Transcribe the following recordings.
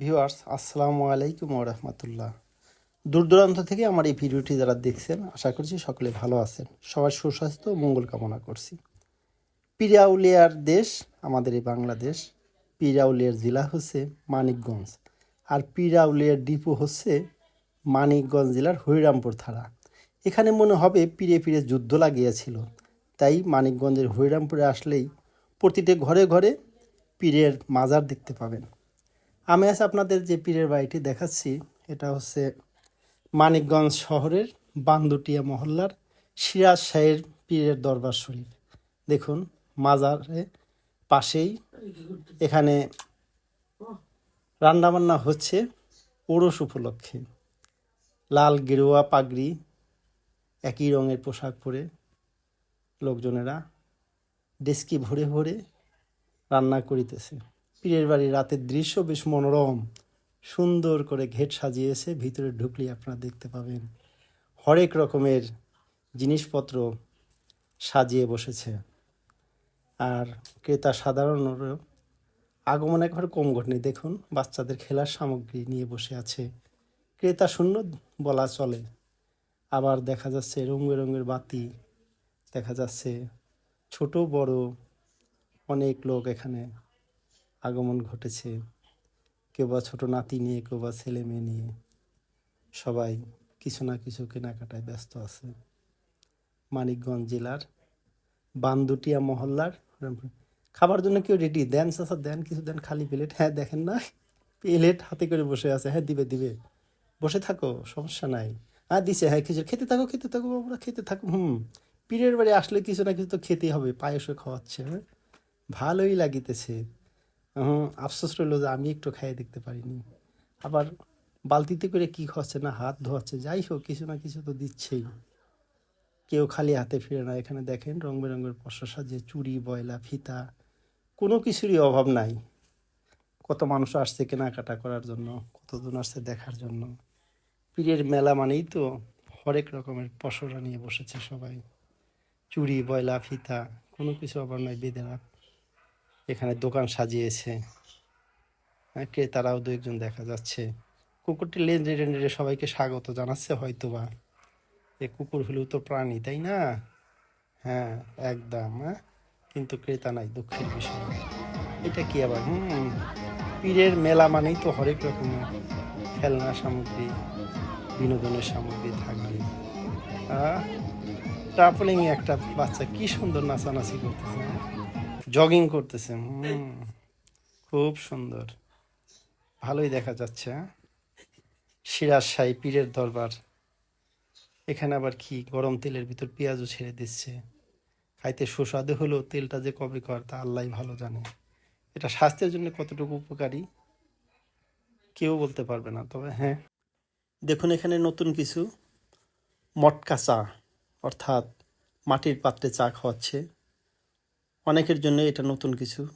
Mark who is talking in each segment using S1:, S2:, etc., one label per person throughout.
S1: Viewers, আসসালামু আলাইকুম রহমতুল্লাহ। দূর দূরান্ত থেকে আমার এই ভিডিওটি যারা দেখছেন, আশা করছি সকলে ভালো আছেন। সবার সুস্বাস্থ্য মঙ্গল কামনা করছি। পিরাউলিয়ার দেশ, আমাদের এই বাংলাদেশ, পিরাউলিয়ার জেলা হচ্ছে মানিকগঞ্জ। আর পিরাউলিয়ার ডিপো হচ্ছে মানিকগঞ্জ জেলার হরিরামপুর থানা এখানে মনে হবে পিড়ে পিড়ে যুদ্ধ লাগিয়েছিল। তাই মানিকগঞ্জের হরিরামপুরে আসলেই প্রতিটি ঘরে ঘরে পীরের মাজার দেখতে পাবেন। আমি আজ আপনাদের যে পীরের বাড়িটি দেখাচ্ছি, এটা হচ্ছে মানিকগঞ্জ শহরের বান্দুটিয়া মহল্লার সিরাজ শাহের পীরের দরবার শরীফ। দেখুন, মাজারে পাশেই এখানে রান্নাবান্না হচ্ছে ওরস উপলক্ষে। লাল গেরুয়া, পাগড়ি, একই রঙের পোশাক পরে লোকজনেরা ডেস্কি ভরে ভরে রান্না করিতেছে। পীরের বাড়ির রাতের দৃশ্য বেশ মনোরম। সুন্দর করে ঘেট সাজিয়েছে, ভিতরে ঢুকলে আপনারা দেখতে পাবেন। হরেক রকমের জিনিসপত্র সাজিয়ে বসেছে। আর ক্রেতা সাধারণ আগমন একবার কম ঘটেনি। দেখুন, বাচ্চাদের খেলার সামগ্রী নিয়ে বসে আছে। ক্রেতা শূন্য বলা চলে। আবার দেখা যাচ্ছে রং বেরঙের বাতি, দেখা যাচ্ছে ছোট বড় অনেক লোক এখানে আগমন ঘটেছে। কেউ বা ছোটো নাতি নিয়ে, কেউ বা ছেলে মেয়ে নিয়ে সবাই কিছু না কিছু কেনাকাটায় ব্যস্ত আছে। মানিকগঞ্জ জেলার বান্দুটিয়া মহল্লার খাবার জন্য কেউ রেডি দেন চাষা দেন কিছু, দেন খালি প্লেট হ্যাঁ দেখেন না। প্লেট হাতে করে বসে আছে। হ্যাঁ দিবে দিবে। বসে থাকো, সমস্যা নাই। হ্যাঁ দিছে। হ্যাঁ কিছু খেতে থাকো খেতে থাকো বাবুরা খেতে থাকো। হুম, পীরের বাড়ি আসলে কিছু না কিছু তো খেতেই হবে, পায়েসও খাওয়াচ্ছে। হ্যাঁ ভালোই লাগিতেছে। আফসোস রইল যে আমি একটু খাইয়ে দেখতে পারিনি। আবার বালতিতে করে কি খাওয়াচ্ছে না, হাত ধোয়াচ্ছে, যাই হোক, কিছু না কিছু তো দিচ্ছেই। কেউ খালি হাতে ফিরে না। এখানে দেখেন রং বেরঙের পশা সাজিয়ে চুড়ি, বয়লা, ফিতা, কোনো কিছুরই অভাব নাই। কত মানুষ আসছে কেনাকাটা করার জন্য, কতজন আসছে দেখার জন্য। পীরের মেলা মানেই তো হরেক রকমের পশরা নিয়ে বসেছে সবাই। চুড়ি, বয়লা, ফিতা, কোনো কিছু অভাব নয় বেদেরা এখানে দোকান সাজিয়েছে। ক্রেতারাও দু একজন দেখা যাচ্ছে। কুকুরটি লেন নেড়ে নেড়ে সবাইকে স্বাগত জানাচ্ছে হয়তো বা এ কুকুর হলেও তো প্রাণী, তাই না? হ্যাঁ একদম হ্যাঁ কিন্তু ক্রেতা নাই, দুঃখের বিষয়। এটা কি আবার? হুম, পীরের মেলা মানেই তো হরেক রকমের খেলনা সামগ্রী, বিনোদনের সামগ্রী থাকবে। ট্রাভেলিং একটা বাচ্চা, কি সুন্দর নাচানাচি করতেছে হ্যাঁ? জগিং করতেছে খুব সুন্দর। ভালোই দেখা যাচ্ছে হ্যাঁ? সিরাজ শাহী পীরের দরবার। এখানে আবার কি গরম তেলের ভিতর পেঁয়াজও ছেড়ে দিচ্ছে। খাইতে সুস্বাদু হলেও তেলটা যে কবে কর তা আল্লাহ ভালো জানে। এটা স্বাস্থ্যের জন্য কতটুকু উপকারী? কেউ বলতে পারবে না, তবে হ্যাঁ। দেখুন এখানে নতুন কিছু। মটকা চা, অর্থাৎ মাটির পাত্রে চা খাওয়াচ্ছে। অনেকের জন্য এটা নতুন কিছু।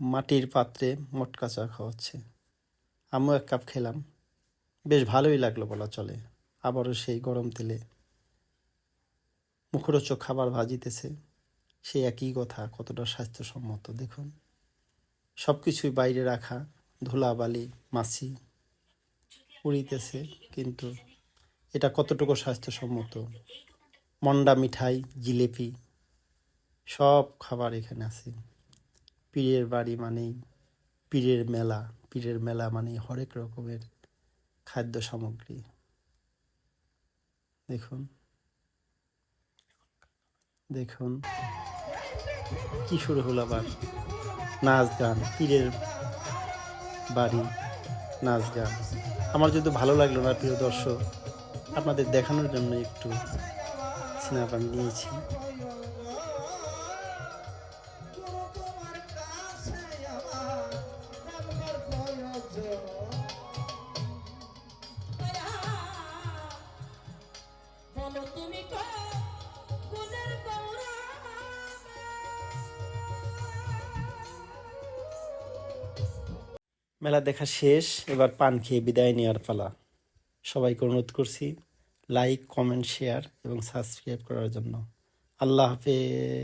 S1: মাটির পাত্রে মটকা চা খাওয়াচ্ছে। আমিও এক কাপ খেলাম। বেশ ভালোই লাগল বলা চলে। আবারও সেই গরম তেলে মুখরোচক খাবার ভাজিতেছে। সেই একই কথা, কতটা স্বাস্থ্যসম্মত, দেখুন। সব কিছুই বাইরে রাখা ধুলাবালি মাছি উড়িতেছে, কিন্তু এটা কতটুকু স্বাস্থ্যসম্মত? মন্ডা মিঠাই, জিলেপি সব খাবার এখানে আছে। পীরের বাড়ি মানেই পীরের মেলা। পীরের মেলা মানে হরেক রকমের খাদ্য সামগ্রী। দেখুন। দেখুন। কি শুরু হলো আবার? নাচ গান, পীরের বাড়ি, নাচ গান। আমার যদি ভালো লাগল না, প্রিয় দর্শক, আপনাদের দেখানোর জন্য একটু সিনেমা আমি নিয়েছি। মেলা। দেখা শেষ, এবার পান খেয়ে বিদায় নেওয়ার পালা। সবাইকে অনুরোধ করছি লাইক কমেন্ট শেয়ার এবং সাবস্ক্রাইব করার জন্য। আল্লাহ হাফেজ।